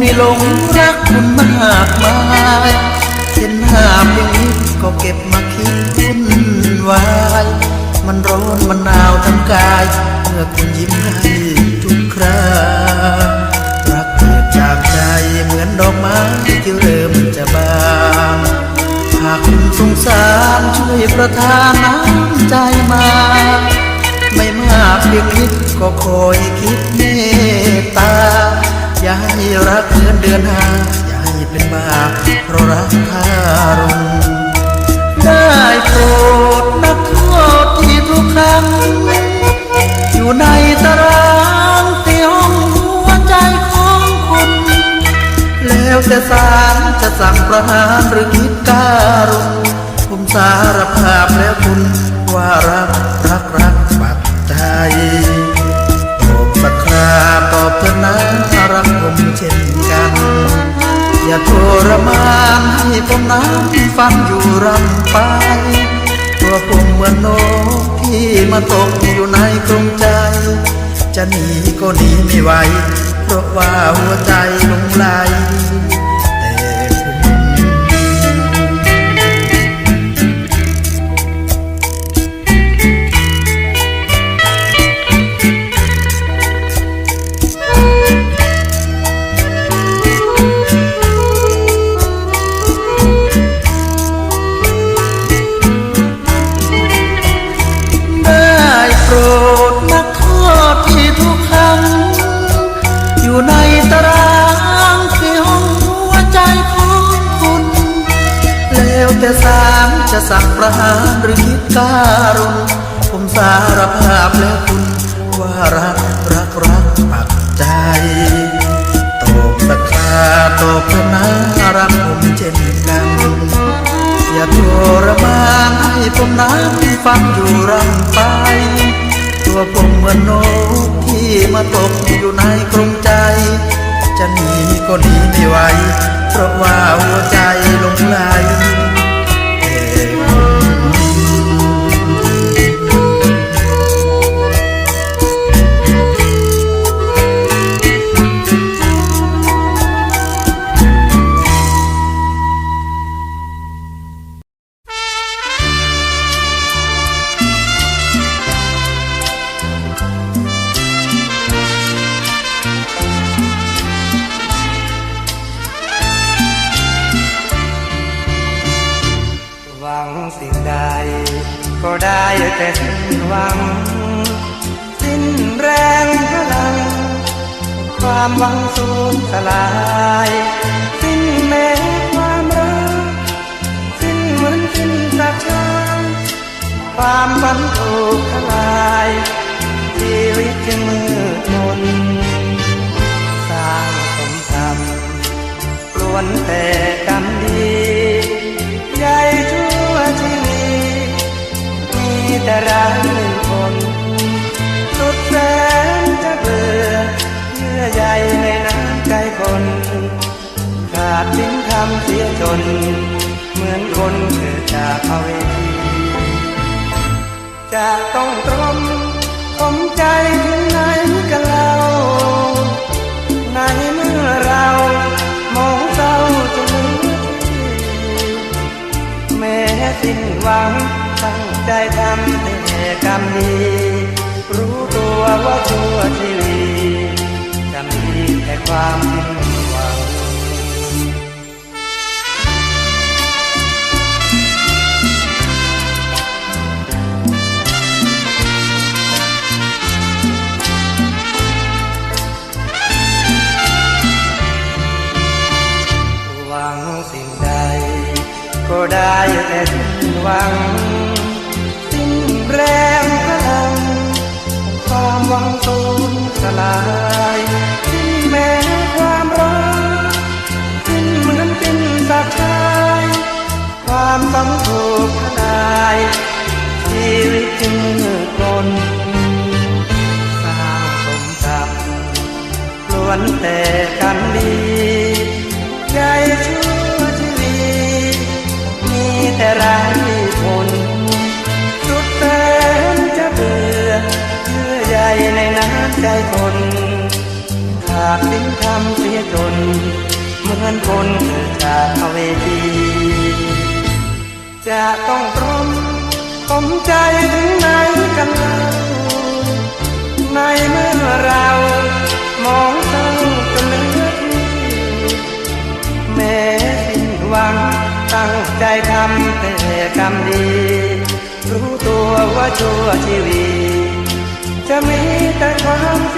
นี่หลงรักคุณมากมายเห็นหน้าเพียงนิดก็เก็บมาคิดวุ่นวายมันร้อนมันหนาวทั้งกาย เมื่อคุณยิ้มให้ทุกครารักเกิดจากใจเหมือนดอกไม้ที่เริ่มจะบานหากคุณสงสารช่วยประทานน้ำใจมาไม่มากเพียงนิดก็คอยคิดเมตตา อย่าให้รักเดือนเดือนหาอย่าให้เป็นบาปเพราะรักทารุณได้โปรดนักโทษที่ทุกครั้ง อยู่ในตารางที่ห้องหัวใจของคุณ แล้วแต่ศาลจะสั่งประหารหรือคิดการุณผมสารภาพแล้วคุณว่ารักรักรักปักใจ เช่นกัน อย่าทรมานให้ผมนั้ำฟันอยู่รำไปตัวผมเหมือนนกที่มาตกอยู่ในกรงใจ จะหนีก็หนีไม่ไหว เพราะว่าหัวใจลงไหล แล้วแต่ศาลจะสั่งประหารหรือคิดการุณผมสารภาพแล้วคุณ ว่ารักรักรักปักใจตกสักคาตกเถอะนะรักผมเช่นกัน อย่าทรมานให้ผมนั้นฟังอยู่รำไป ตัวผมเหมือนนกที่มาตกอยู่ในกรงใจ จะหนีก็หนีไม่ไหว เพราะว่าหัวใจ แต่สิ้นหวัง สิ้นแรงพลัง ความหวังสูญสลาย สิ้นแม้ความรัก สิ้นเหมือนสิ้นสักชาความฝันถูกทลาย ชีวิตจึงมืดมนสร้างสมทำล้วนแต่กรรมดี แต่รักหนึ่งคนสุดแสนจะเบื่อเยื่อใยในน้ำใจคน ขาดทิ้งทำเสียจน เหมือนคนเกิดจากภเวทีจะต้องตรมคมใจถึงไหนกันเล่าในเมื่อเรามองเศร้าจนเหลือที่แม้สิ้นหวังตั้ง ใจทำแต่กรรมดีรู้ตัวว่าชั่วชีวิตจะมีแค่ความสิ้นหวังหวังสิ่งใด ก็ได้แต่สิ้นหวัง วังสูญสลายสิ้นแม้ความรักสิ้นเหมือนสิ้นสักชายความฝังถูกทลายชีวิตจึงมืดมนสร้างสมกับล้วนแต่กันาดสิ้นทำเสียจน เหมือนคนเกิดจากเวทีจะต้องตรมผมใจถึงไหนกันเล่าในเมื่อเรามองเศร้าจนเลือที่แม้สิ้นหวังตั้งใจทำแต่กรรมดี รู้ตัวว่าชั่วชีวิตจะมีแต่ความสิ้นหวัง